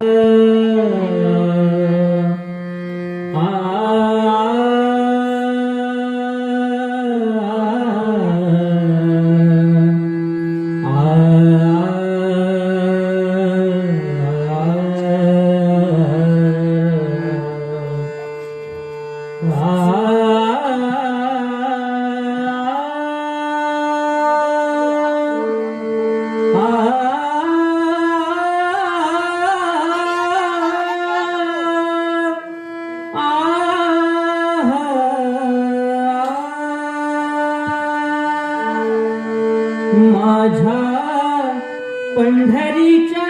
嗯。माझ्या पंढरीच्या